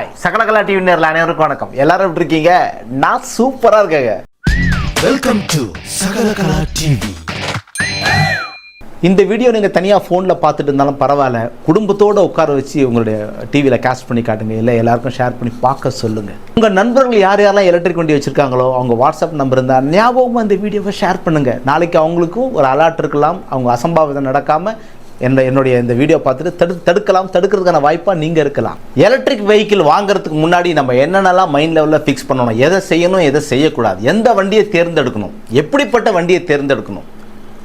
Hi சகலகலா TV நேரில் அனைவருக்கும் வணக்கம். எல்லாரும் எப்படி இருக்கீங்க? நான் சூப்பராக இருக்கேங்க. வெல்கம் டு சகலகலா டிவி இந்த வீடியோ நீங்கள் தனியாக ஃபோனில் பார்த்துட்டு இருந்தாலும் பரவாயில்ல. குடும்பத்தோடு உட்கார வச்சு உங்களுடைய டிவியில் கேஸ்ட் பண்ணி காட்டுங்க. இல்லை எல்லாருக்கும் ஷேர் பண்ணி பார்க்க சொல்லுங்கள் உங்கள் நண்பர்கள் யார் யாரெல்லாம் எலக்ட்ரிக் வண்டி வச்சுருக்காங்களோ அவங்க வாட்ஸ்அப் நம்பர் இருந்தால் ஞாபகமாக இந்த வீடியோவை ஷேர் பண்ணுங்கள் நாளைக்கு அவங்களுக்கும் ஒரு அலர்ட் இருக்கலாம். அவங்க அசம்பாவிதம் நடக்காமல் என்ன என்னுடைய இந்த வீடியோ பார்த்துட்டு தடு தடுக்கலாம் தடுக்கிறதுக்கான வாய்ப்பாக நீங்கள் இருக்கலாம். எலக்ட்ரிக் வெஹிக்கிள் வாங்குறதுக்கு முன்னாடி நம்ம என்னென்னலாம் மைண்ட் லெவலில் ஃபிக்ஸ் பண்ணணும் எதை செய்யணும் எதை செய்யக்கூடாது எந்த வண்டியை தேர்ந்தெடுக்கணும் எப்படிப்பட்ட வண்டியை தேர்ந்தெடுக்கணும்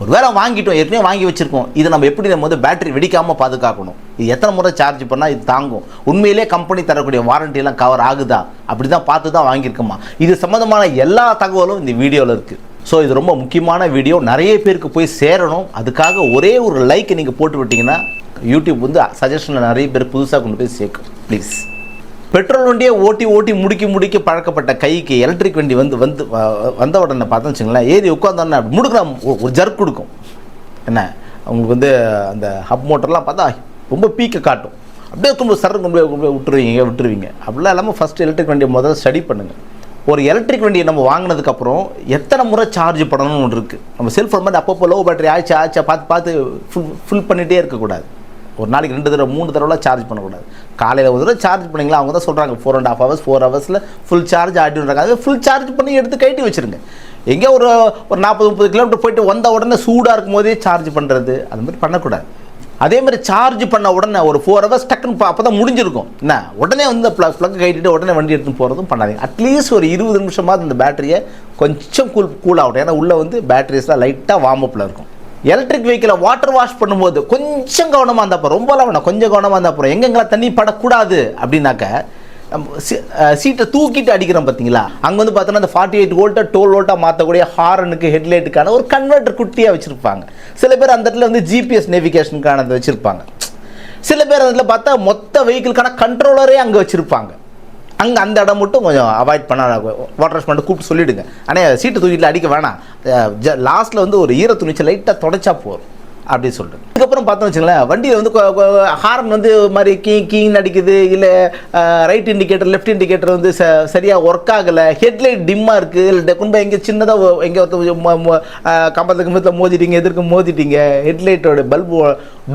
ஒரு வேளை வாங்கிட்டோம் ஏற்கனவே வாங்கி வச்சுருக்கோம் இதை நம்ம எப்படி நம்ம வந்து பேட்டரி வெடிக்காமல் பாதுகாக்கணும் இது எத்தனை முறை சார்ஜ் பண்ணால் இது தாங்கும் உண்மையிலே கம்பெனி தரக்கூடிய வாரண்டி கவர் ஆகுதா அப்படி தான் பார்த்து தான் வாங்கியிருக்கோமா? இது சம்மந்தமான எல்லா தகவலும் இந்த வீடியோவில் இருக்குது ஸோ இது ரொம்ப முக்கியமான வீடியோ நிறைய பேருக்கு போய் சேரணும். அதுக்காக ஒரே ஒரு லைக் நீங்கள் போட்டு விட்டிங்கன்னா யூடியூப் வந்து சஜஷனில் நிறைய பேர் புதுசாக கொண்டு போய் சேர்க்கும். ப்ளீஸ் பெட்ரோல் வண்டியை ஓட்டி ஓட்டி முடிக்க முடிக்க பழக்கப்பட்ட கைக்கு எலக்ட்ரிக் வண்டி வந்து வந்து வ- வந்த உடனே பார்த்தோன்னு வச்சுங்களேன் ஏறி உட்காந்தோன்னே முடுக்கலாம் ஒரு ஜர்க் கொடுக்கும். என்ன? அவங்களுக்கு வந்து அந்த ஹப் மோட்டர்லாம் பார்த்தா ரொம்ப பீக்கை காட்டும். அப்படியே கொண்டு போய் கொண்டு போய் விட்டுருவீங்க விட்டுருவீங்க. அப்படிலாம் இல்லாமல் ஃபஸ்ட்டு எலக்ட்ரிக் வண்டியை முதல்ல ஸ்டடி பண்ணுங்கள் ஒரு எலக்ட்ரிக் வண்டியை நம்ம வாங்கினதுக்கப்புறம் எத்தனை முறை சார்ஜ் பண்ணணும்னு ஒன்று இருக்குது நம்ம செல்ஃபோன் மாதிரி அப்பப்போ லோ பேட்டரி ஆச்சு ஆச்சா பார்த்து பார்த்து ஃபுல் ஃபுல் பண்ணிகிட்டே இருக்கக்கூடாது. ஒரு நாளைக்கு ரெண்டு தடவை மூணு தடவைலாம் சார்ஜ் பண்ணக்கூடாது. காலையில் ஒரு தடவை சார்ஜ் பண்ணிங்களா அவங்க தான் சொல்கிறாங்க four and half hours four ஹவர்ஸில் ஃபுல் சார்ஜ் ஆடிடுறாங்க அது ஃபுல் சார்ஜ் பண்ணி எடுத்து கட்டி வச்சிருங்க. எங்கேயோ ஒரு ஒரு நாற்பது முப்பது கிலோமீட்டர் போயிட்டு வந்த உடனே சூடாக இருக்கும் போதே சார்ஜ் பண்ணுறது அது மாதிரி பண்ணக்கூடாது. அதே மாதிரி சார்ஜ் பண்ண உடனே ஒரு ஃபோர் ஹவர்ஸ் டக்குன்னு அப்போ தான் முடிஞ்சிருக்கும். என்ன? உடனே வந்து ப்ளக் ப்ளக் கட்டிட்டு உடனே வண்டி எடுத்துன்னு போகிறதும் பண்ணாதீங்க. அட்லீஸ்ட் ஒரு இருபது நிமிஷமாவது இந்த பேட்டரியை கொஞ்சம் கூல் கூல் ஆகட்டும். ஏன்னா உள்ளே வந்து பேட்டரிஸ்லாம் லைட்டாக வார்ம் அப்பில் இருக்கும். எலக்ட்ரிக் வெஹிக்கிளை வாட்டர் வாஷ் பண்ணும்போது கொஞ்சம் கவனமாக இருந்தால் அப்புறம் ரொம்ப வேணாம். கொஞ்சம் கவனமாக இருந்தால் அப்புறம் எங்கெங்கெல்லாம் தண்ணி படக்கூடாது அப்படின்னாக்க சீட்டை தூக்கிட்டு அடிக்கிறோம் பார்த்தீங்களா? அங்கே வந்து பார்த்தோன்னா அந்த ஃபார்ட்டி எயிட் வோல்ட்டை டோல் வோல்ட்டாக மாற்றக்கூடிய ஹாரனுக்கு ஹெட்லைட்டுக்கான ஒரு கன்வெர்ட்டர் குட்டியாக வச்சுருப்பாங்க. சில பேர் அந்த இடத்துல வந்து ஜிபிஎஸ் நேவிகேஷனுக்கானது வச்சுருப்பாங்க. சில பேர் அதில் பார்த்தா மொத்த வெஹிக்கிளுக்கான கண்ட்ரோலரே அங்கே வச்சுருப்பாங்க. அங்கே அந்த இடம் மட்டும் கொஞ்சம் அவாய்ட் பண்ண வாட்டர் வாஷ் கூப்பிட்டு சொல்லிவிடுங்க ஆனால் சீட்டு தூக்கிட்டு அடிக்க வேணாம். லாஸ்ட்டில் வந்து ஒரு ஈர துணிச்சு லைட்டாக தொடச்சா போதும். அப்படின்னு சொல்லிட்டு இதுக்கப்புறம் பார்த்தோம் வச்சுங்களேன் வண்டியில் வந்து ஹார்ன் வந்து மாதிரி கீ கீன்னு அடிக்குது இல்லை ரைட் இண்டிகேட்டர் லெஃப்ட் இண்டிகேட்டர் வந்து ச சரியாக ஒர்க் ஆகலை ஹெட்லைட் டிம்மாக இருக்குது இல்லை கொண்டு போய் எங்கே சின்னதாக எங்கே கம்பத்துக்கு கம்பத்தில் மோதிட்டீங்க எதிர்க்கு மோதிட்டீங்க ஹெட்லைட்டோட பல்பு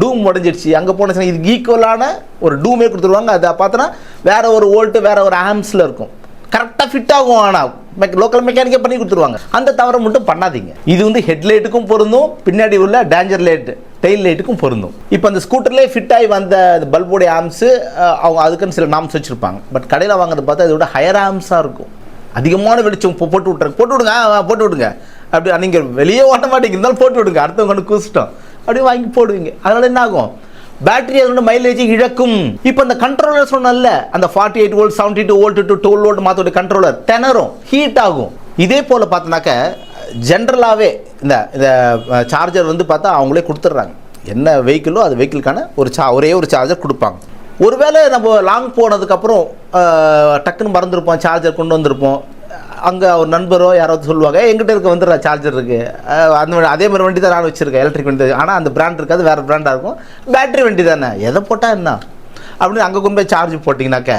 டூம் உடஞ்சிடுச்சு அங்கே போன இதுக்கு ஈக்குவலான ஒரு டூமே கொடுத்துருவாங்க அதை பார்த்தோன்னா வேற ஒரு வோல்ட்டு வேறு ஒரு ஆம்ஸில் இருக்கும். கரெக்டாக ஃபிட் ஆகும் ஆனால் லோக்கல் மெக்கானிக்கே பண்ணி கொடுத்துருவாங்க. அந்த தவறை மட்டும் பண்ணாதீங்க. இது வந்து ஹெட்லைட்டுக்கும் பொருந்தும் பின்னாடி உள்ள டேஞ்சர் லைட் டெயில் லைட்டுக்கும் பொருந்தும். இப்போ அந்த ஸ்கூட்டர்லேயே ஃபிட் ஆகி வந்த பல்போடைய ஆம்ஸு அவங்க அதுக்குன்னு சில நாம்ஸ் வச்சுருப்பாங்க. பட் கடையில் வாங்குறது பார்த்தா இதோட ஹையர் ஆம்ஸாக இருக்கும். அதிகமான வெளிச்சம் போட்டு விட்ருங்க போட்டு விடுங்க போட்டு விடுங்க. அப்படி நீங்கள் வெளியே ஓட்ட மாட்டீங்க. இருந்தாலும் போட்டு விடுங்க. அடுத்தவங்க கொண்டு கூசிட்டோம். அப்படியே வாங்கி போடுவீங்க. அதனால் என்ன ஆகும்? பேட்டரி அதோட மைலேஜ் இழக்கும். இப்போ அந்த கண்ட்ரோலர் சொன்னல அந்த forty eight volt seventy two volt to twelve volt மாத்தோட controller திணறும் ஹீட் ஆகும். இதே போல் பார்த்தோன்னாக்க ஜென்ரலாகவே இந்த இந்த சார்ஜர் வந்து பார்த்தா அவங்களே கொடுத்துட்றாங்க. என்ன வெஹிக்கிளோ அது வெஹிக்கிளுக்கான ஒரு சா ஒரே ஒரு சார்ஜர் கொடுப்பாங்க. ஒருவேளை நம்ம லாங் போனதுக்கப்புறம் டக்குன்னு மறந்துருப்போம் சார்ஜர் கொண்டு வந்திருப்போம். அங்கே ஒரு நண்பரோ யாரோ சொல்லுவாங்க எங்கிட்ட இருக்க வந்துடுற சார்ஜர் இருக்குது அந்த அதே மாதிரி வண்டி தான் நான் வச்சுருக்கேன் எலக்ட்ரிக் வண்டி. ஆனால் அந்த பிராண்ட் இருக்காது வேறு பிராண்டாக இருக்கும். பேட்டரி வண்டி தானே. எதை போட்டால் என்ன? அப்படின்னு அங்கே கொண்டு போய் சார்ஜ் போட்டிங்கனாக்க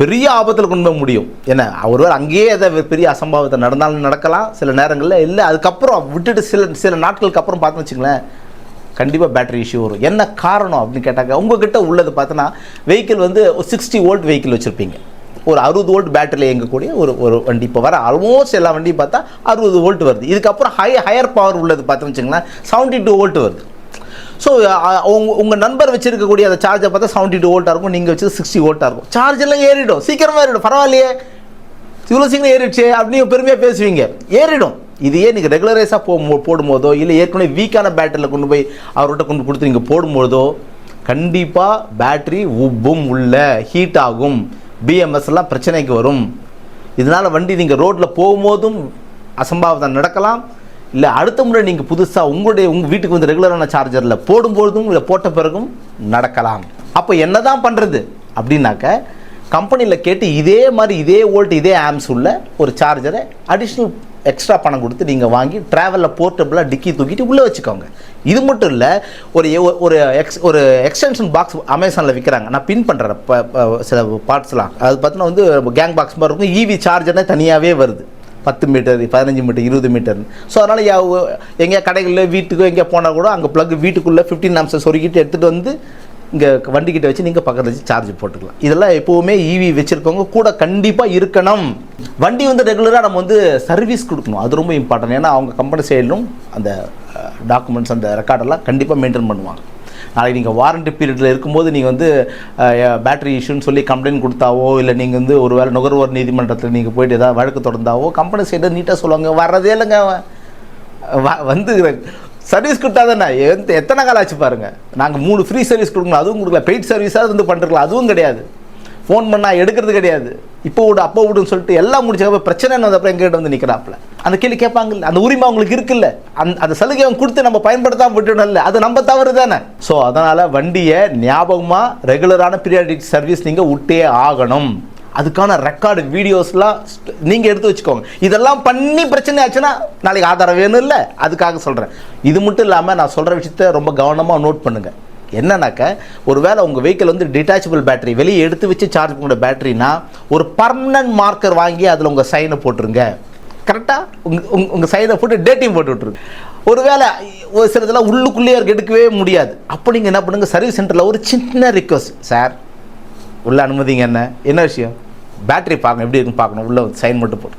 பெரிய ஆபத்தில் கொண்டு போய் முடியும். என்ன ஒருவர் அங்கேயே எதை பெரிய அசம்பாவத்தை நடந்தாலும் நடக்கலாம் சில நேரங்களில் இல்லை அதுக்கப்புறம் விட்டுட்டு சில சில நாட்களுக்கு அப்புறம் பார்த்தோன்னு வச்சுங்களேன் கண்டிப்பாக பேட்டரி இஷ்யூ வரும். என்ன காரணம் அப்படின்னு கேட்டாக்க உங்ககிட்ட உள்ளது பார்த்தோன்னா வெஹிக்கிள் வந்து சிக்ஸ்டி ஓல்ட் வெஹிக்கிள் வச்சுருப்பீங்க. ஒரு அறுபது வோல்ட் பேட்டரியில் இயங்கக்கூடிய ஒரு ஒரு வண்டி. இப்போ வர ஆல்மோஸ்ட் எல்லா வண்டியும் பார்த்தா அறுபது வோல்ட் வருது. இதுக்கப்புறம் ஹை ஹையர் பவர் உள்ளது பார்த்தோன்னு வச்சுங்களேன் செவன்ட்டி டூ வோல்ட் வருது ஸோ உங்கள் உங்கள் நண்பர் வச்சிருக்கக்கூடிய அந்த சார்ஜர் பார்த்தா செவன்ட்டி டூ வோல்ட்டாக இருக்கும். நீங்கள் வச்சது சிக்ஸ்டி வோல்ட்டாக இருக்கும். சார்ஜ் எல்லாம் ஏறிடும். சீக்கிரமாக ஏறிடும். பரவாயில்லையே. இவ்வளோ சீக்கிரம் ஏறிடுச்சு அப்படின்னு பெருமையாக பேசுவீங்க. ஏறிடும். இதையே நீங்கள் ரெகுலரைஸாக போ போடும்போதோ இல்லை ஏற்கனவே வீக்கான பேட்டரியில் கொண்டு போய் அவர்கிட்ட கொண்டு கொடுத்து நீங்கள் போடும்போதோ கண்டிப்பாக பேட்டரி உப்பும் உள்ள ஹீட் ஆகும். பிஎம்எஸ் எல்லாம் பிரச்சனைக்கு வரும். இதனால் வண்டி நீங்கள் ரோட்டில் போகும்போதும் அசம்பாவிதம் நடக்கலாம். இல்லை அடுத்த முறை நீங்கள் புதுசாக உங்களுடைய உங்கள் வீட்டுக்கு வந்து ரெகுலரான சார்ஜரில் போடும்பொழுதும் இல்லை போட்ட பிறகும் நடக்கலாம். அப்போ என்ன தான் பண்ணுறது அப்படின்னாக்க கம்பெனியில் கேட்டு இதே மாதிரி இதே வோல்ட் இதே ஆம்ஸ் உள்ள ஒரு சார்ஜரை அடிஷ்னல் எக்ஸ்ட்ரா பணம் கொடுத்து நீங்கள் வாங்கி ட்ராவலில் போர்ட்டபுளாக டிக்கி தூக்கிட்டு உள்ளே வச்சுக்கோங்க. இது மட்டும் இல்லை ஒரு ஒரு எக்ஸ் ஒரு எக்ஸ்டென்ஷன் பாக்ஸ் அமேசானில் விற்கிறாங்க நான் பின் பண்ணுறேன் சில பார்ட்ஸ்லாம் அது பார்த்தீங்கன்னா வந்து கேங் பாக்ஸ் மாதிரி இருக்கும். ஈவி சார்ஜர்னே தனியாகவே வருது. பத்து மீட்டர் பதினஞ்சு மீட்டர் இருபது மீட்டர் ஸோ அதனால் எங்கேயா கடைகளில் வீட்டுக்கோ எங்கேயா போனால் கூட அங்கே ப்ளக் வீட்டுக்குள்ளே ஃபிஃப்டீன் ஆம்ஸை சொருக்கிட்டு எடுத்துகிட்டு வந்து இங்கே வண்டிக்கிட்ட வச்சு நீங்கள் பக்கத்தில் வச்சு சார்ஜ் போட்டுக்கலாம். இதெல்லாம் எப்போவுமே ஈவி வச்சுருக்கவங்க கூட கண்டிப்பாக இருக்கணும். வண்டி வந்து ரெகுலராக நம்ம வந்து சர்வீஸ் கொடுக்கணும். அது ரொம்ப இம்பார்ட்டன்ட் ஏன்னா அவங்க கம்பெனி சைடிலும் அந்த டாக்குமெண்ட்ஸ் அந்த ரெக்கார்டெல்லாம் கண்டிப்பாக மெயின்டைன் பண்ணுவாங்க. நாளைக்கு நீங்கள் வாரண்டி பீரியடில் இருக்கும்போது நீங்கள் வந்து பேட்டரி இஷ்யூன்னு சொல்லி கம்ப்ளைண்ட் கொடுத்தாவோ இல்லை நீங்கள் வந்து ஒரு வேளை நுகர்வோர் நீதிமன்றத்தில் நீங்கள் போயிட்டு ஏதாவது வழக்கு தொடர்ந்தாவோ கம்பெனி சைடு நீட்டாக சொல்லுவாங்க. வர்றதே இல்லைங்க வ- வந்து சர்வீஸ் கொடுத்தா தானே? எந்த எத்தனை காலம் ஆச்சு பாருங்கள் நாங்கள் மூணு ஃப்ரீ சர்வீஸ் கொடுக்கணும். அதுவும் கொடுக்கல. பெய்ட் சர்வீஸாக வந்து பண்ணிருக்கலாம். அதுவும் கிடையாது. ஃபோன் பண்ணால் எடுக்கிறது கிடையாது. இப்போ விடு அப்போ விடுன்னு சொல்லிட்டு எல்லாம் முடிச்சப்ப பிரச்சனை வந்தப்பறம் எங்ககிட்ட வந்து நிற்கிறாப்புல அந்த கேள்வி கேட்பாங்கல்ல அந்த உரிமை அவங்களுக்கு இருக்குல்ல. அந்த அந்த சலுகை அவங்க கொடுத்து நம்ம பயன்படுத்தாம இல்லை அது நம்ம தவறு தானே. ஸோ அதனால் வண்டியை ஞாபகமாக ரெகுலரான பீரியாடிக் சர்வீஸ் நீங்கள் விட்டே ஆகணும். அதுக்கான ரெக்கார்டு வீடியோஸ்லாம் நீங்கள் எடுத்து வச்சுக்கோங்க. இதெல்லாம் பண்ணி பிரச்சனை ஆச்சுன்னா நாளைக்கு ஆதாரம் வேணும் இல்லை அதுக்காக சொல்கிறேன் இது மட்டும் இல்லாமல் நான் சொல்கிற விஷயத்த ரொம்ப கவனமாக நோட் பண்ணுங்கள் என்னன்னாக்க ஒருவேளை உங்கள் வெஹிக்கிள் வந்து டிட்டாச்சபிள் பேட்டரி வெளியே எடுத்து வச்சு சார்ஜ் பண்ணுற பேட்டரினா ஒரு பர்மனன்ட் மார்க்கர் வாங்கி அதில் உங்கள் சைனை போட்டுருங்க. கரெக்டாக உங்கள் உங்கள் உங்கள் சைனை போட்டு டேட்டையும் போட்டு விட்ருங்க ஒருவேளை ஒரு சில இதெல்லாம் உள்ளுக்குள்ளேயே எடுக்கவே முடியாது. அப்போ நீங்கள் என்ன பண்ணுங்கள் சர்வீஸ் சென்டரில் ஒரு சின்ன ரிக்வஸ்ட் சார் உள்ள அனுமதிங்க என்ன? என்ன விஷயம்? பேட்டரி பார்க்கணும் எப்படி இருக்குன்னு பார்க்கணும் உள்ள சைன் மட்டும் போட்டு.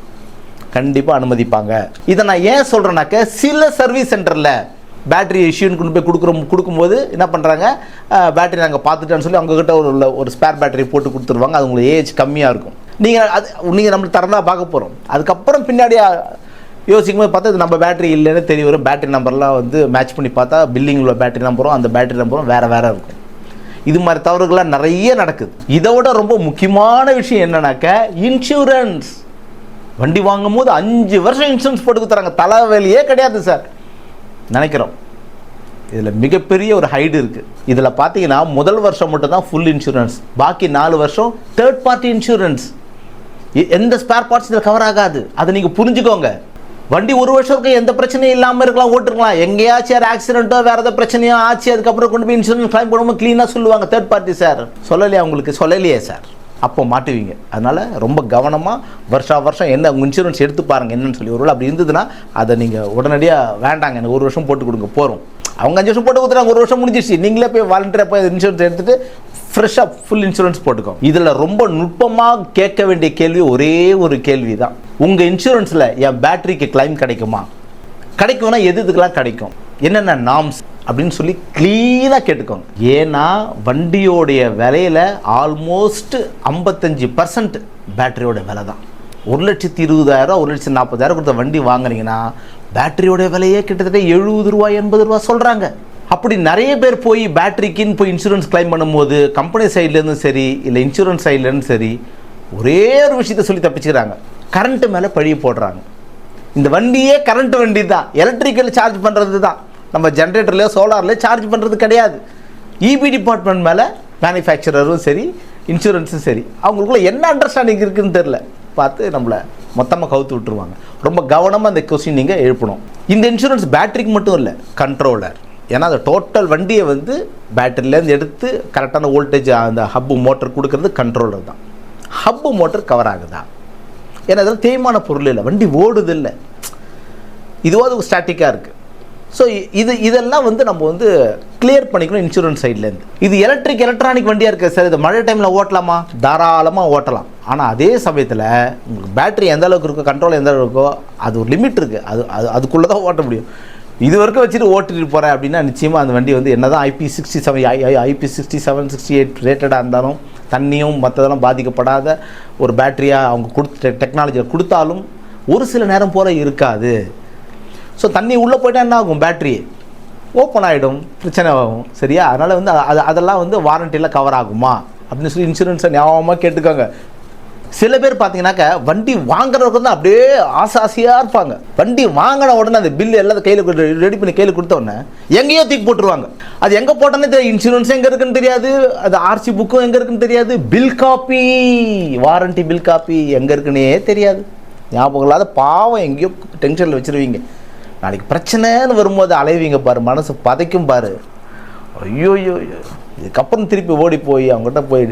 கண்டிப்பாக அனுமதிப்பாங்க. இதை நான் ஏன் சொல்கிறேன்னாக்க சில சர்வீஸ் சென்டரில் பேட்டரி இஷ்யூன்னு கொண்டு போய் கொடுக்குறோம் கொடுக்கும்போது என்ன பண்ணுறாங்க பேட்டரி நாங்கள் பார்த்துட்டோன்னு சொல்லி அவங்கக்கிட்ட ஒரு உள்ள ஒரு ஸ்பேர் பேட்டரி போட்டு கொடுத்துருவாங்க. அது உங்களுக்கு ஏஜ் கம்மியாக இருக்கும். நீங்கள் அது நீங்கள் நம்மளுக்கு தரதா பார்க்க போகிறோம் அதுக்கப்புறம் பின்னாடி யோசிக்கும் போது பார்த்தா இது நம்ம பேட்டரி இல்லைன்னு தெரிய வரும். பேட்டரி நம்பர்லாம் வந்து மேட்ச் பண்ணி பார்த்தா பில்லிங் உள்ள பேட்டரி நம்பரும் அந்த பேட்டரி நம்பரும் வேறு வேறு இருக்கும். இது மாதிரி தவறுகள்லாம் நிறைய நடக்குது. இதை விட ரொம்ப முக்கியமான விஷயம் என்னன்னாக்க இன்சூரன்ஸ் வண்டி வாங்கும் போது அஞ்சு வருஷம் இன்சூரன்ஸ் போட்டு கொடுத்துறாங்க. தலைவலியே கிடையாது சார் நினைக்கிறோம். இதில் மிகப்பெரிய ஒரு ஹைடு இருக்குது இதில் பார்த்தீங்கன்னா முதல் வருஷம் மட்டும் தான் ஃபுல் இன்சூரன்ஸ் பாக்கி நாலு வருஷம் தேர்ட் பார்ட்டி இன்சூரன்ஸ் எந்த ஸ்பேர் பார்ட்ஸ் இதில் கவர் ஆகாது. அதை நீங்கள் புரிஞ்சுக்கோங்க. வண்டி ஒரு வருஷத்துக்கு எந்த பிரச்சனையும் இல்லாமல் இருக்கலாம் ஓட்டுருக்கலாம். எங்கேயாச்சும் யார் ஆக்சிடென்ட்டோ வேறு எதாவது பிரச்சனையோ ஆச்சு அதுக்கப்புறம் கொண்டு போய் இன்சூரன்ஸ் கிளைம் பண்ணும்போது க்ளீனாக சொல்லுவாங்க தேர்ட் பார்ட்டி சார் சொல்லலையா? உங்களுக்கு சொல்லலையே சார் அப்போ மாட்டுவீங்க. அதனால் ரொம்ப கவனமாக வருஷா வருஷம் என்ன உங்கள் இன்சூரன்ஸ் எடுத்து பாருங்கள் என்னன்னு சொல்லி. ஒருவேளை அப்படி இருந்ததுன்னா அதை நீங்கள் உடனடியாக வேண்டாங்க. எனக்கு ஒரு வருஷம் போட்டு கொடுங்க போகிறோம் அவங்க அஞ்சு வருஷம் போட்டு கொடுத்துறாங்க ஒரு வருஷம் முடிஞ்சிச்சு நீங்களே போய் வாலண்டியராக போய் இன்சூரன்ஸ் எடுத்துட்டு ஃப்ரெஷ்ஷாக ஃபுல் இன்சூரன்ஸ் போட்டுக்கோ இதில் ரொம்ப நுட்பமாக கேட்க வேண்டிய கேள்வி ஒரே ஒரு கேள்வி தான் உங்கள் இன்சூரன்ஸில் என் பேட்டரிக்கு கிளைம் கிடைக்குமா? கிடைக்கும்னா எது இதுக்கெல்லாம் கிடைக்கும்? என்னென்ன நாம்ஸ் அப்படின்னு சொல்லி க்ளீனாக கேட்டுக்கோங்க. ஏன்னா வண்டியோடைய விலையில ஆல்மோஸ்ட் ஐம்பத்தஞ்சு பர்சன்ட் பேட்டரியோட விலை தான் ஒரு லட்சத்தி இருபதாயிரம் ஒரு லட்சத்தி நாற்பதாயிரம் கொடுத்த வண்டி வாங்குனீங்கன்னா பேட்டரியோட விலையே கிட்டத்தட்ட எழுபது ரூபா எண்பது ரூபா சொல்கிறாங்க அப்படி நிறைய பேர் போய் பேட்டரிக்குன்னு போய் இன்சூரன்ஸ் கிளைம் பண்ணும்போது கம்பெனி சைட்லேருந்தும் சரி இல்லை இன்சூரன்ஸ் சைட்லேருந்து சரி ஒரே ஒரு விஷயத்த சொல்லி தப்பிச்சுக்கிறாங்க. கரண்ட்டு மேலே பழி போடுறாங்க. இந்த வண்டியே கரண்ட் வண்டி தான் எலக்ட்ரிக்கல் சார்ஜ் பண்ணுறது தான் நம்ம ஜென்ரேட்டர்லையோ சோலார்லையோ சார்ஜ் பண்ணுறது கிடையாது. இபி டிபார்ட்மெண்ட் மேலே மேனுஃபேக்சரரும் சரி இன்சூரன்ஸும் சரி அவங்களுக்குள்ள என்ன அண்டர்ஸ்டாண்டிங் இருக்குன்னு தெரில பார்த்து நம்மளை மொத்தமாக கவுத்து விட்டுருவாங்க. ரொம்ப கவனமாக அந்த கொஸ்டின் நீங்கள் எழுப்பணும். இந்த இன்சூரன்ஸ் பேட்டரிக்கு மட்டும் இல்லை கண்ட்ரோலர் ஏன்னா அந்த டோட்டல் வண்டியை வந்து பேட்டரியிலேருந்து எடுத்து கரெக்டான வோல்டேஜ் அந்த ஹப்பு மோட்டர் கொடுக்கறது கண்ட்ரோலர் தான். ஹப்பு மோட்டர் கவர் ஆகுதா? ஏன்னா இதெல்லாம் தேய்மான பொருள் இல்லை. வண்டி ஓடுது இல்லை. இதுவாது ஸ்டாட்டிக்காக இருக்குது ஸோ இது இதெல்லாம் வந்து நம்ம வந்து கிளியர் பண்ணிக்கணும் இன்சூரன்ஸ் சைட்லேருந்து இது எலக்ட்ரிக் எலக்ட்ரானிக் வண்டியாக இருக்குது சார் இது மழை டைமில் ஓட்டலாமா? தாராளமாக ஓட்டலாம். ஆனால் அதே சமயத்தில் உங்களுக்கு பேட்டரி எந்த அளவுக்கு இருக்கோ கண்ட்ரோல் எந்த அளவுக்கு இருக்கோ அது ஒரு லிமிட் இருக்குது அது அது அதுக்குள்ளே தான் ஓட்ட முடியும். இது வரைக்கும் வச்சுட்டு ஓட்டிட்டு போகிறேன் அப்படின்னா நிச்சயமாக அந்த வண்டி வந்து என்ன தான் IP sixty seven I IP sixty seven sixty eight ரேட்டடாக இருந்தாலும் தண்ணியும் மற்றதெல்லாம் பாதிக்கப்படாத ஒரு பேட்டரியாக அவங்க கொடுத்து டெக்னாலஜியை கொடுத்தாலும் ஒரு சில நேரம் போல் இருக்காது. ஸோ தண்ணி உள்ளே போயிட்டால் என்ன ஆகும் பேட்ரி ஓப்பன் ஆகிடும் பிரச்சனை ஆகும். சரியா? அதனால் வந்து அது அதெல்லாம் வந்து வாரண்டியில் கவர் ஆகுமா? அப்படின்னு சொல்லி இன்சூரன்ஸை ஞாபகமாக கேட்டுக்கோங்க. சில பேர் பார்த்தீங்கன்னாக்க வண்டி வாங்குறவங்க தான் அப்படியே ஆசை ஆசையாக இருப்பாங்க. வண்டி வாங்கின உடனே அந்த பில்லு எல்லாத்தையும் கையில் ரெடி பண்ணி கையில் கொடுத்த உடனே எங்கேயோ தூக்கி போட்டுருவாங்க. அது எங்கே போட்டோன்னே தெரியும் இன்சூரன்ஸ் எங்கே இருக்குன்னு தெரியாது. அது ஆர்சி புக்கும் எங்கே இருக்குன்னு தெரியாது. Bill copy warranty bill copy எங்கே இருக்குன்னே தெரியாது. ஞாபகம் இல்லாத பாவம் எங்கேயோ டென்ஷனில் வச்சிருவீங்க. நாளைக்கு பிரச்சனைன்னு வரும்போது அலைவீங்க பாரு மனசு பதைக்கும் பாரு. ஐயோ ஐயோ இதுக்கப்புறம் திருப்பி ஓடி போய் அவங்ககிட்ட போய்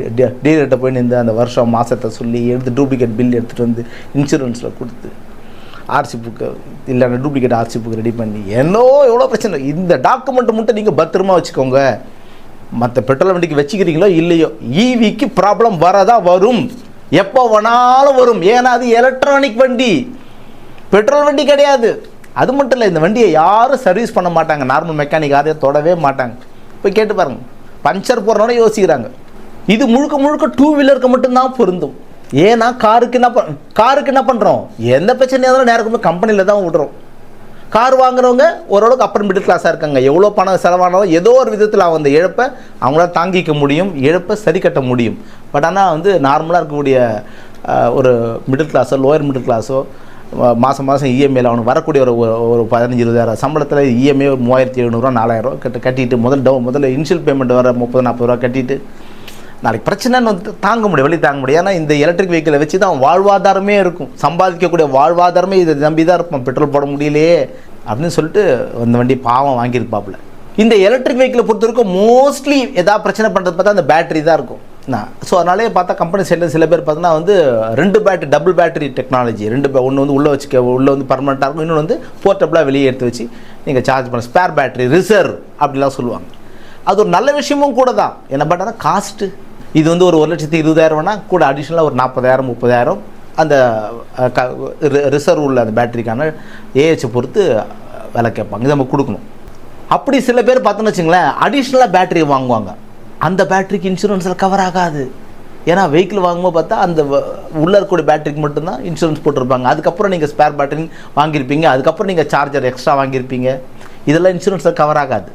டீலர்கிட்ட போய் நின்று அந்த வருஷம் மாதத்தை சொல்லி எடுத்து டூப்ளிகேட் பில் எடுத்துகிட்டு வந்து இன்சூரன்ஸில் கொடுத்து ஆர்சி புக்கு இல்லைன்னா டூப்ளிகேட் ஆர்சி புக்கு ரெடி பண்ணி என்னோ எவ்வளோ பிரச்சனை. இந்த டாக்குமெண்ட் மட்டும் நீங்கள் பத்திரமா வச்சுக்கோங்க. மற்ற பெட்ரோல் வண்டிக்கு வச்சுக்கிறீங்களோ இல்லையோ ஈவிக்கு ப்ராப்ளம் வரதா வரும். எப்போ வேணாலும் வரும். ஏன்னா அது எலக்ட்ரானிக் வண்டி. பெட்ரோல் வண்டி கிடையாது. அது மட்டும் இல்லை இந்த வண்டியை யாரும் சர்வீஸ் பண்ண மாட்டாங்க. நார்மல் மெக்கானிக் யாரையும் தொடவே மாட்டாங்க. போய் கேட்டு பாருங்க. பஞ்சர் போடுறோன்னு யோசிக்கிறாங்க. இது முழுக்க முழுக்க டூ வீலருக்கு மட்டும்தான் பொருந்தும். ஏன்னா காருக்கு என்ன பண் காருக்கு என்ன பண்ணுறோம் எந்த பிரச்சனையாக இருந்தாலும் நேரம் கம்பெனியில் தான் விடுறோம். கார் வாங்குறவங்க ஓரளவுக்கு அப்பர் மிடில் கிளாஸாக இருக்காங்க. எவ்வளோ பணம் செலவானாலும் ஏதோ ஒரு விதத்தில் அவங்க அந்த இழப்பை அவங்களால தாங்கிக்க முடியும் இழப்பை சரி கட்ட முடியும். பட் ஆனால் வந்து நார்மலாக இருக்கக்கூடிய ஒரு மிடில் கிளாஸோ லோயர் மிடில் கிளாஸோ மாதம் மாதம் இஎம்ஐயில் அவனுக்கு வரக்கூடிய ஒரு ஒரு- பதினஞ்சு இருபதாயிரம் சம்பளத்தில் இஎம்ஐ ஒரு மூவாயிரத்தி எழுநூறுவா நாலாயிரம் கட்டு கட்டிட்டு முதல் டவு முதல்ல இனிஷியல் பேமெண்ட் வர முப்பது நாற்பது ரூபா கட்டிட்டு நாளைக்கு பிரச்சனைன்னு வந்து தாங்க முடியும் வெளியே தாங்க முடியும் ஏன்னா இந்த எலக்ட்ரிக் வெஹிக்கிளை வச்சு தான் வாழ்வாதாரமே இருக்கும். சம்பாதிக்கக்கூடிய வாழ்வாதாரமே இதை நம்பி தான் இருப்போம் பெட்ரோல் போட முடியலையே அப்படின்னு சொல்லிட்டு அந்த வண்டி பாவம் வாங்கியிருப்பாப்புல. இந்த எலக்ட்ரிக் வெஹிக்கிளை பொறுத்த வரைக்கும் மோஸ்ட்லி எதாவது பிரச்சனை பண்ணுறது பார்த்தா அந்த பேட்டரி தான் இருக்கும். ஸோ அதனாலே பார்த்தா கம்பெனி சைடில் சில பேர் பார்த்தீங்கன்னா வந்து ரெண்டு பேட்டரி டபுள் பேட்டரி டெக்னாலஜி ரெண்டு ஒன்று வந்து உள்ளே வச்சுக்க உள்ளே வந்து பர்மனெண்ட்டாக இருக்கும். இன்னொன்று வந்து போர்ட்டபுளாக வெளியே எடுத்து வச்சு நீங்கள் சார்ஜ் பண்ண ஸ்பேர் பேட்டரி ரிசர்வ் அப்படிலாம் சொல்லுவாங்க. அது ஒரு நல்ல விஷயமும் கூட தான். என்ன பட் ஆனால் காஸ்ட்டு இது வந்து ஒரு ஒரு லட்சத்து இருபதாயிரம்னா கூட அடிஷ்னலாக ஒரு நாற்பதாயிரம் முப்பதாயிரம் அந்த க ரிசர்வ் உள்ள அந்த பேட்டரிக்கான ஏஹெச்சை பொறுத்து விலை கேட்பாங்க. இதை நம்ம கொடுக்கணும். அப்படி சில பேர் பார்த்தோன்னு வச்சுங்களேன் அடிஷ்னலாக பேட்டரி வாங்குவாங்க. அந்த பேட்ரிக்கு இன்சூரன்ஸில் கவர் ஆகாது. ஏன்னா வெஹிக்கிள் வாங்கும்போது பார்த்தா அந்த வ- உள்ள இருக்கக்கூடிய பேட்டரிக்கு மட்டும்தான் இன்சூரன்ஸ் போட்டிருப்பாங்க. அதுக்கப்புறம் நீங்கள் ஸ்பேர் பேட்டரி வாங்கியிருப்பீங்க. அதுக்கப்புறம் நீங்கள் சார்ஜர் எக்ஸ்ட்ரா வாங்கியிருப்பீங்க. இதெல்லாம் இன்சூரன்ஸில் கவர் ஆகாது.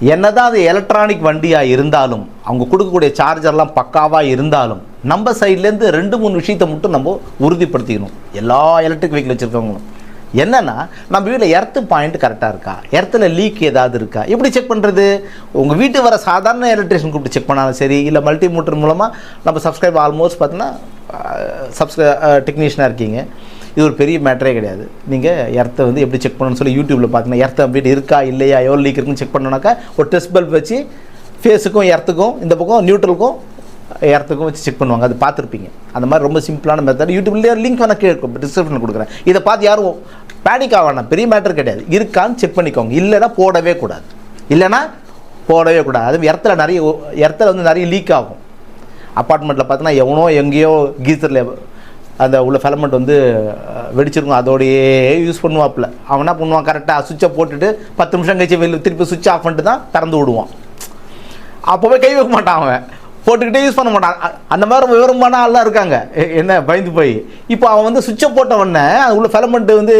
என்னதான் அது எலக்ட்ரானிக் வண்டியாக இருந்தாலும் அவங்க கொடுக்கக்கூடிய சார்ஜர்லாம் பக்காவாக இருந்தாலும் நம்ம சைட்லேருந்து ரெண்டு மூணு விஷயத்தை மட்டும் நம்ம உறுதிப்படுத்திக்கணும். எல்லா எலக்ட்ரிக் வெஹிக்கிள் வச்சுருக்கவங்களும். என்னன்னா நம்ம வீட்டில் எர்த்து பாயிண்ட் கரெக்டாக இருக்கா? எர்த்தில் லீக் ஏதாவது இருக்கா? எப்படி செக் பண்ணுறது உங்கள் வீட்டு வர சாதாரண எலக்ட்ரிஷியன் கூப்பிட்டு செக் பண்ணாலும் சரி இல்லை மல்டி மோட்டர் மூலமாக நம்ம சப்ஸ்கிரைப் ஆல்மோஸ்ட் பார்த்தீங்கன்னா சப்ஸ்கிரை டெக்னீஷியனாக இருக்கீங்க. இது ஒரு பெரிய மேட்டரே கிடையாது. நீங்கள் எர்த்தை வந்து எப்படி செக் பண்ணணும்னு சொல்லி யூடியூப்பில் பார்த்தீங்கன்னா எர்த்தை வீட்டு இருக்கா இல்லையா எவ்வளோ லீக் இருக்குன்னு செக் பண்ணோன்னாக்கா ஒரு டெஸ்ட் பல்ப் வச்சு ஃபேஸுக்கும் எர்த்துக்கும் இந்த பக்கம் நியூட்ரலுக்கும் எர்த்துக்கும் வச்சு செக் பண்ணுவாங்க. அது பார்த்துருப்பீங்க. அந்த மாதிரி ரொம்ப சிம்பிளான மெத்தட் யூடியூப்லேயே லிங்க் வேணால் கேட்கும் டிஸ்கிரிப்ஷனில் கொடுக்குறேன். இதை பார்த்து யாரும் பேனிக் ஆகணும் பெரிய மேட்டர் கிடையாது. இருக்கான்னு செக் பண்ணிக்கோங்க. இல்லைன்னா போடவே கூடாது. இல்லைன்னா போடவே கூடாது. அது இடத்துல நிறைய இடத்துல வந்து நிறைய லீக் ஆகும். அப்பார்ட்மெண்ட்டில் பார்த்தீங்கன்னா எவனோ எங்கேயோ கீசரில் அந்த உள்ள ஃபெலமெண்ட் வந்து வெடிச்சிருக்கும். அதோடையே யூஸ் பண்ணுவாப்புல. அவன் என்ன பண்ணுவான்? கரெக்டாக சுவிட்சை போட்டுட்டு பத்து நிமிஷம் கழிச்சு வெளியில் திருப்பி சுவிட்ச் ஆஃப் பண்ணிட்டு தான் திறந்து விடுவான். அப்போவே கை வைக்க மாட்டான் அவன். போட்டுக்கிட்டே யூஸ் பண்ண மாட்டான். அந்த மாதிரி விவரமான ஆள்லாம் இருக்காங்க. என்ன பயந்து போய். இப்போ அவன் வந்து சுவிட்சை போட்ட உடனே அது உள்ள ஃபெலமெண்ட் வந்து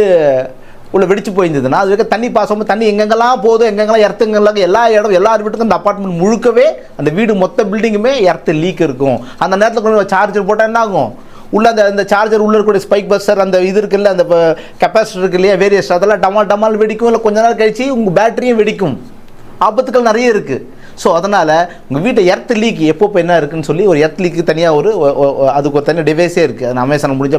உள்ள வெடிச்சு போயிருந்ததுன்னா அது வரைக்கும் தண்ணி பாசம் தண்ணி எங்கெங்கெல்லாம் போதும் எங்கெங்கெல்லாம் எர்த்துங்கெல்லாம் எல்லா இடம் எல்லா வீட்டுக்கும் அந்த அப்பார்ட்மெண்ட் முழுக்கவே அந்த வீடு மொத்த பில்டிங்குமே எர்த்து லீக் இருக்கும். அந்த நேரத்தில் கொண்டு சார்ஜர் போட்டால் என்ன ஆகும்? உள்ள அந்த அந்த சார்ஜர் உள்ள இருக்கக்கூடிய ஸ்பைக் பஸ்டர் அந்த இது இருக்குல்ல அந்த கெப்பாசிட்டர் இருக்கு இல்லையா வேரியஸ் அதெல்லாம் டமால் டமால் வெடிக்கும். இல்லை கொஞ்ச நாள் கழிச்சு உங்கள் பேட்டரியும் வெடிக்கும். ஆபத்துக்கள் நிறைய இருக்குது ஸோ அதனால் உங்கள் வீட்டை எர்த் லீக் எப்போ இப்போ என்ன இருக்குன்னு சொல்லி ஒரு எர்த் லீக்கு தனியாக ஒரு அதுக்கு ஒரு தனி டிவைஸே இருக்குது அது அமேசான் முடிஞ்ச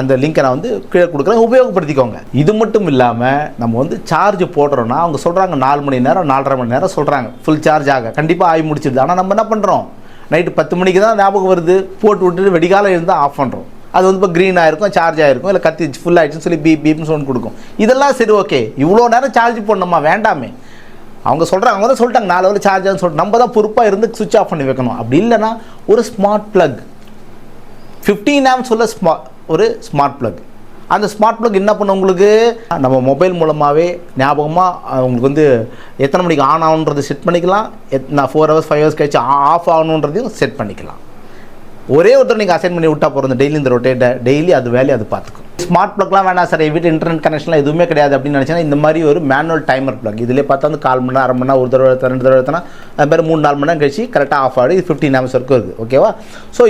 அந்த லிங்கை நான் வந்து கீழே கொடுக்குறேன். உபயோகப்படுத்திக்கோங்க. இது மட்டும் இல்லாமல் நம்ம வந்து சார்ஜ் போடுறோன்னா அவங்க சொல்கிறாங்க நாலு மணி நேரம் நாலரை மணி நேரம் சொல்கிறாங்க ஃபுல் சார்ஜ் ஆக. கண்டிப்பாக ஆகி முடிச்சிடுது ஆனால் நம்ம என்ன பண்ணுறோம் நைட்டு பத்து மணிக்கு தான் ஞாபகம் வருது. போட்டு விட்டுட்டு வெடிகாலம் இருந்தால் ஆஃப் பண்ணுறோம் அது வந்து இப்போ க்ரீன் ஆயிருக்கும் சார்ஜ் ஆயிருக்கும் இல்லை கத்தி ஃபுல் ஆகிடுச்சுன்னு சொல்லி பீப் பீப்னு சவுண்ட் கொடுக்கும். இதெல்லாம் சரி ஓகே இவ்வளோ நேரம் சார்ஜ் பண்ணணுமா வேண்டாமே. அவங்க சொல்கிறாங்க அவங்க தான் சொல்லிட்டாங்க நாலு வரை சார்ஜர்னு சொல்லிட்டு. நம்ம தான் பொறுப்பாக இருந்து சுவிட்ச் ஆஃப் பண்ணி வைக்கணும். அப்படி இல்லைன்னா ஒரு ஸ்மார்ட் ப்ளக் ஃபிஃப்டீன் ஆம்ஸ் உள்ள ஸ்மா ஒரு ஸ்மார்ட் ப்ளக் அந்த ஸ்மார்ட் ப்ளக் என்ன பண்ண உங்களுக்கு? நம்ம மொபைல் மூலமாகவே ஞாபகமாக உங்களுக்கு வந்து எத்தனை மணிக்கு ஆன் ஆகுன்றது செட் பண்ணிக்கலாம். எத் நான் ஃபோர் ஹவர்ஸ் ஃபைவ் ஹவர்ஸ் கழிச்சு ஆஃப் ஆகணுன்றதையும் செட் பண்ணிக்கலாம். ஒரே ஒருத்தர் நீங்கள் அசைன் பண்ணி விட்டா போகிறது டெய்லி இந்த ரொட்டேட்டை டெய்லி அது வேலையை அது பார்த்துக்கும். ஸ்மார்ட் ப்ளக்லாம் வேணாம் சார் என் வீட்டு இன்டர்நெட் கனெக்ஷன்லாம் எதுவுமே கிடையாது அப்படின்னு நினச்சேன்னா இந்த மாதிரி ஒரு மேனுவல் டைமர் ப்ளக் இதிலே பார்த்தா வந்து கால் மணி நேரம் அரை மணி நேரம் ஒரு தடவை எடுத்தா, ரெண்டு தடவை எடுத்தனா அது மாதிரி மூணு நாலு மணி நேரம் கழிச்சு கரெக்டாக ஆஃப் ஆகிடு இது ஃபிஃப்டின் ஆம்ஸ் வரைக்கும் இருக்குது ஓகேவா ஸோ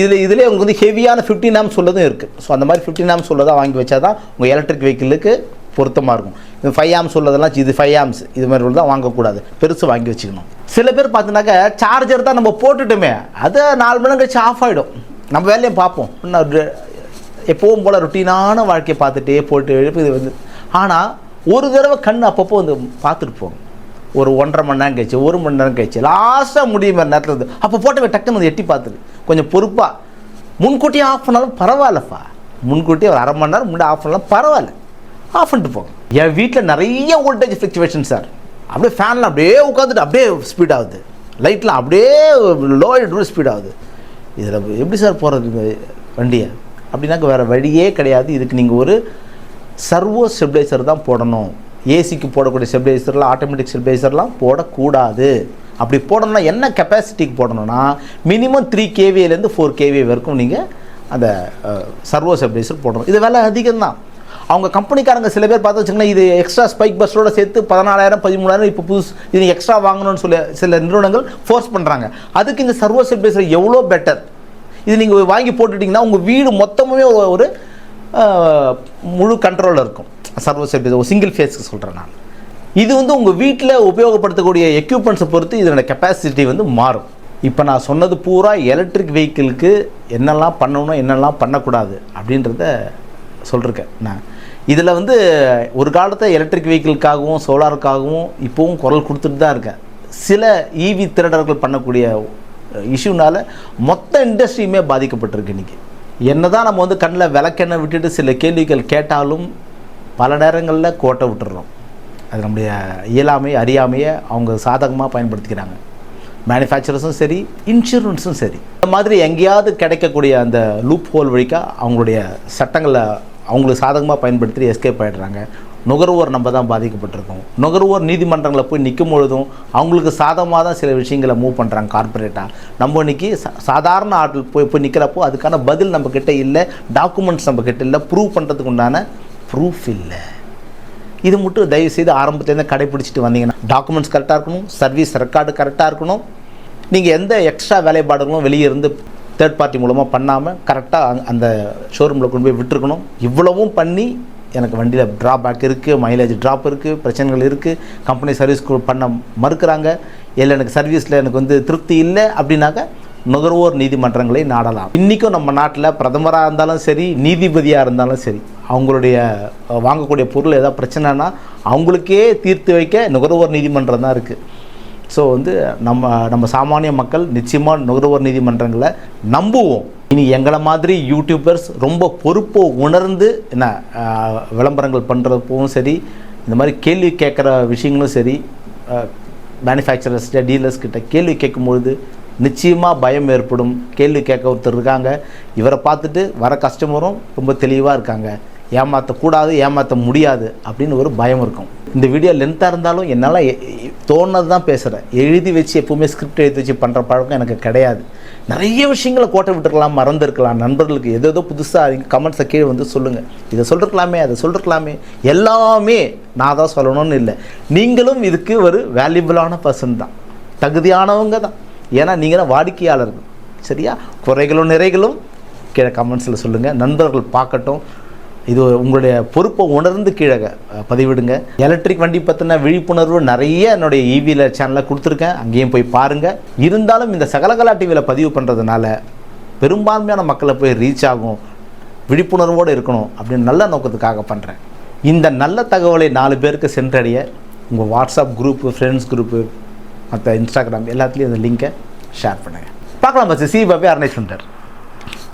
இதில் இதிலே உங்களுக்கு வந்து ஹெவியான ஃபிஃப்டின் ஆம்ஸ் உள்ளதும் இருக்குது ஸோ அந்த மாதிரி ஃபிஃப்டின் ஆம்ஸ் உள்ளதாக வாங்கி வச்சா தான் உங்கள் எலக்ட்ரிக் வெஹிக்கிளுக்கு பொருத்தமாக இருக்கும். இது ஃபைவ் ஆம்ஸ் உள்ளதெல்லாம் இது ஃபைவ் ஆம்ஸ் இது மாதிரி உள்ளதான் வாங்கக்கூடாது. பெருசு வாங்கி வச்சுக்கணும். சில பேர் பார்த்தீங்கன்னாக்க சார்ஜர் தான் நம்ம போட்டுட்டோமே. அது நாலு மணி நேரம் கழிச்சு ஆஃப் ஆகிடும் நம்ம வேலையும் பார்ப்போம். இன்னும் எப்போவும் போல் ருட்டீனான வாழ்க்கையை பார்த்துட்டே போட்டு எழுப்பு இது வந்து ஆனால் ஒரு தடவை கண் அப்பப்போ வந்து பார்த்துட்டு போகும் ஒரு ஒன்றரை மணி நேரம் கழிச்சு ஒரு மணி நேரம் கழிச்சு லாஸ்ட்டாக முடியும் மாதிரி நேரத்தில் வந்து அப்போ போட்டவை டக்குன்னு வந்து எட்டி பார்த்துரு கொஞ்சம் பொறுப்பாக முன்கூட்டியே ஆஃப் பண்ணாலும் பரவாயில்லப்பா. முன்கூட்டியே ஒரு அரை மணி நேரம் முன்னாடி ஆஃப் பண்ணாலும் பரவாயில்ல. ஆஃப் பண்ணிட்டு போங்க என் வீட்டில் நிறைய வோல்டேஜ் ஃப்ளக்சுவேஷன் சார் அப்படியே ஃபேனில் அப்படியே உட்காந்துட்டு அப்படியே ஸ்பீட் ஆகுது. லைட்லாம் அப்படியே லோ ஸ்பீட் ஆகுது. இதில் எப்படி சார் போகிறது வண்டியை? அப்படின்னாக்க வேறு வழியே கிடையாது. இதுக்கு நீங்கள் ஒரு சர்வோ ஸ்டெபிளைசர் தான் போடணும். ஏசிக்கு போடக்கூடிய ஸ்டெபிளைசர்லாம் ஆட்டோமேட்டிக் ஸ்டெபிளைசர்லாம் போடக்கூடாது. அப்படி போடணும்னா என்ன கெப்பாசிட்டிக்கு போடணும்னா மினிமம் த்ரீ கேவிலேருந்து ஃபோர் கேவி வரைக்கும் நீங்கள் அந்த சர்வோ ஸ்டெபிளைசர் போடணும். இது விலை அதிகம்தான். அவங்க கம்பெனிக்காரங்க சில பேர் பார்த்து வச்சுங்களேன் இது எக்ஸ்ட்ரா ஸ்பைக் பஸ்ஸோட சேர்த்து பதினாலாயிரம் பதிமூணாயிரம் இப்போ புதுசு இது எக்ஸ்ட்ரா வாங்கணும்னு சொல்லி சில நிறுவனங்கள் ஃபோர்ஸ் பண்ணுறாங்க அதுக்கு இந்த சர்வோ ஸ்டெபிளைசர் எவ்வளோ பெட்டர் இது நீங்கள் வாங்கி போட்டுட்டிங்கன்னா உங்கள் வீடு மொத்தமுமே ஒரு- முழு கண்ட்ரோலில் இருக்கும். சர்வஸ் எப்படி ஒரு சிங்கிள் ஃபேஸ்க்கு சொல்கிறேன் நான். இது வந்து உங்கள் வீட்டில் உபயோகப்படுத்தக்கூடிய எக்யூப்மெண்ட்ஸை பொறுத்து இதனோட கெப்பாசிட்டி வந்து மாறும். இப்போ நான் சொன்னது பூரா எலக்ட்ரிக் வெஹிக்கிளுக்கு என்னெல்லாம் பண்ணணும் என்னெல்லாம் பண்ணக்கூடாது அப்படின்றத சொல்லிருக்கேன் நான். இதில் வந்து ஒரு காலத்தில் எலக்ட்ரிக் வெஹிக்கிளுக்காகவும் சோலாருக்காகவும் இப்போவும் குரல் கொடுத்துட்டு தான் இருக்கேன். சில ஈவி திருடர்கள் பண்ணக்கூடிய இஷ்யூனால் மொத்த இண்டஸ்ட்ரியுமே பாதிக்கப்பட்டிருக்கு இன்றைக்கி என்னதான் நம்ம வந்து கண்ணில் விளக்கெண்ணை விட்டுட்டு சில கேள்விகள் கேட்டாலும் பல நேரங்களில் கோட்டை விட்டுறோம். அது நம்முடைய இயலாமை அறியாமையை அவங்க சாதகமாக பயன்படுத்திக்கிறாங்க. மேனுஃபேக்சரர்ஸும் சரி இன்சூரன்ஸும் சரி. இந்த மாதிரி எங்கேயாவது கிடைக்கக்கூடிய அந்த லூப் ஹோல் வழிக்காக அவங்களுடைய சட்டங்களை அவங்களுக்கு சாதகமாக பயன்படுத்தி எஸ்கேப் ஆகிடுறாங்க நுகர்வோர் நம்ம தான் பாதிக்கப்பட்டிருக்கோம். நுகர்வோர் நீதிமன்றங்களில் போய் நிற்கும் பொழுதும் அவங்களுக்கு சாதமாக தான் சில விஷயங்களை மூவ் பண்ணுறாங்க கார்ப்பரேட்டாக நம்ம இன்னைக்கு சா- சாதாரண ஆட்கள் போய் போய் நிற்கிறப்போ அதுக்கான பதில் நம்மக்கிட்ட இல்லை டாக்குமெண்ட்ஸ் நம்மக்கிட்ட இல்லை ப்ரூவ் பண்ணுறதுக்கு உண்டான ப்ரூஃப் இல்லை. இது மட்டும் தயவு செய்து ஆரம்பத்துலேருந்து கடைபிடிச்சிட்டு வந்தீங்கன்னா டாக்குமெண்ட்ஸ் கரெக்டாக இருக்கணும் சர்வீஸ் ரெக்கார்டு கரெக்டாக இருக்கணும். நீங்கள் எந்த எக்ஸ்ட்ரா வேலைப்பாடுகளும் வெளியே இருந்து தேர்ட் பார்ட்டி மூலமாக பண்ணாமல் கரெக்டாக அந்த ஷோரூமில் கொண்டு போய் விட்டுருக்கணும். இவ்வளவும் பண்ணி எனக்கு வண்டியில் ட்ராபேக் இருக்குது மைலேஜ் ட்ராப் இருக்குது பிரச்சனைகள் இருக்குது கம்பெனி சர்வீஸ் பண்ண மறுக்கிறாங்க. இல்லை எனக்கு சர்வீஸில் எனக்கு வந்து திருப்தி இல்லை அப்படின்னாக்க நுகர்வோர் நீதிமன்றங்களை நாடலாம். இன்றைக்கும் நம்ம நாட்டில் பிரதமராக இருந்தாலும் சரி நீதிபதியாக இருந்தாலும் சரி அவங்களுடைய வாங்கக்கூடிய பொருள் ஏதாவது பிரச்சனைனா அவங்களுக்கே தீர்த்து வைக்க நுகர்வோர் நீதிமன்றம் தான் இருக்குது ஸோ வந்து நம்ம நம்ம சாமானிய மக்கள் நிச்சயமாக நுகர்வோர் நீதிமன்றங்களை நம்புவோம். இனி எங்களை மாதிரி யூடியூபர்ஸ் ரொம்ப பொறுப்பை உணர்ந்து என்ன விளம்பரங்கள் பண்ணுறப்பவும் சரி இந்த மாதிரி கேள்வி கேட்குற விஷயங்களும் சரி மேனுஃபேக்சரர்ஸ்கிட்ட டீலர்ஸ் கிட்ட கேள்வி கேட்கும்பொழுது நிச்சயமாக பயம் ஏற்படும். கேள்வி கேட்க ஒருத்தர் இருக்காங்க இவரை பார்த்துட்டு வர கஸ்டமரும் ரொம்ப தெளிவாக இருக்காங்க. ஏமாற்றக்கூடாது ஏமாற்ற முடியாது அப்படின்னு ஒரு பயம் இருக்கும். இந்த வீடியோ லென்த்தாக இருந்தாலும் என்னால் தோணுனது தான் பேசுகிறேன் எழுதி வச்சு எப்பவுமே ஸ்கிரிப்ட் எழுதி வச்சு பண்ணுற பழக்கம் எனக்கு கிடையாது. நிறைய விஷயங்களை கோட்டை விட்டுருக்கலாம் மறந்துருக்கலாம். நண்பர்களுக்கு எதோ ஏதோ புதுசாக கமெண்ட்ஸை கீழே வந்து சொல்லுங்கள் இதை சொல்லிருக்கலாமே அதை சொல்லிருக்கலாமே. எல்லாமே நான் தான் சொல்லணும்னு இல்லை. நீங்களும் இதுக்கு ஒரு வேல்யூபிளான பர்சன் தான். தகுதியானவங்க தான். ஏன்னா நீங்கள் தான் வாடிக்கையாளர்கள். சரியா? குறைகளும் நிறைகளும் கீழே கமெண்ட்ஸில் சொல்லுங்கள் நண்பர்கள் பார்க்கட்டும். இது உங்களுடைய பொறுப்பை உணர்ந்து கீழே பதிவிடுங்க. எலக்ட்ரிக் வண்டி பற்றின விழிப்புணர்வு நிறைய என்னுடைய ஈவியில் சேனலில் கொடுத்துருக்கேன். அங்கேயும் போய் பாருங்கள் இருந்தாலும் இந்த சகலகலா டிவியில் பதிவு பண்ணுறதுனால பெரும்பான்மையான மக்களை போய் ரீச் ஆகும். விழிப்புணர்வோடு இருக்கணும் அப்படின்னு நல்ல நோக்கத்துக்காக பண்ணுறேன் இந்த நல்ல தகவலை நாலு பேருக்கு சென்றடைய உங்கள் வாட்ஸ்அப் குரூப்பு ஃப்ரெண்ட்ஸ் குரூப்பு மற்ற இன்ஸ்டாகிராம் எல்லாத்துலேயும் அந்த லிங்கை ஷேர் பண்ணுங்கள் பார்க்கலாம் பஸ் சி பாபே அர்னேஷ் பண்ணுறார்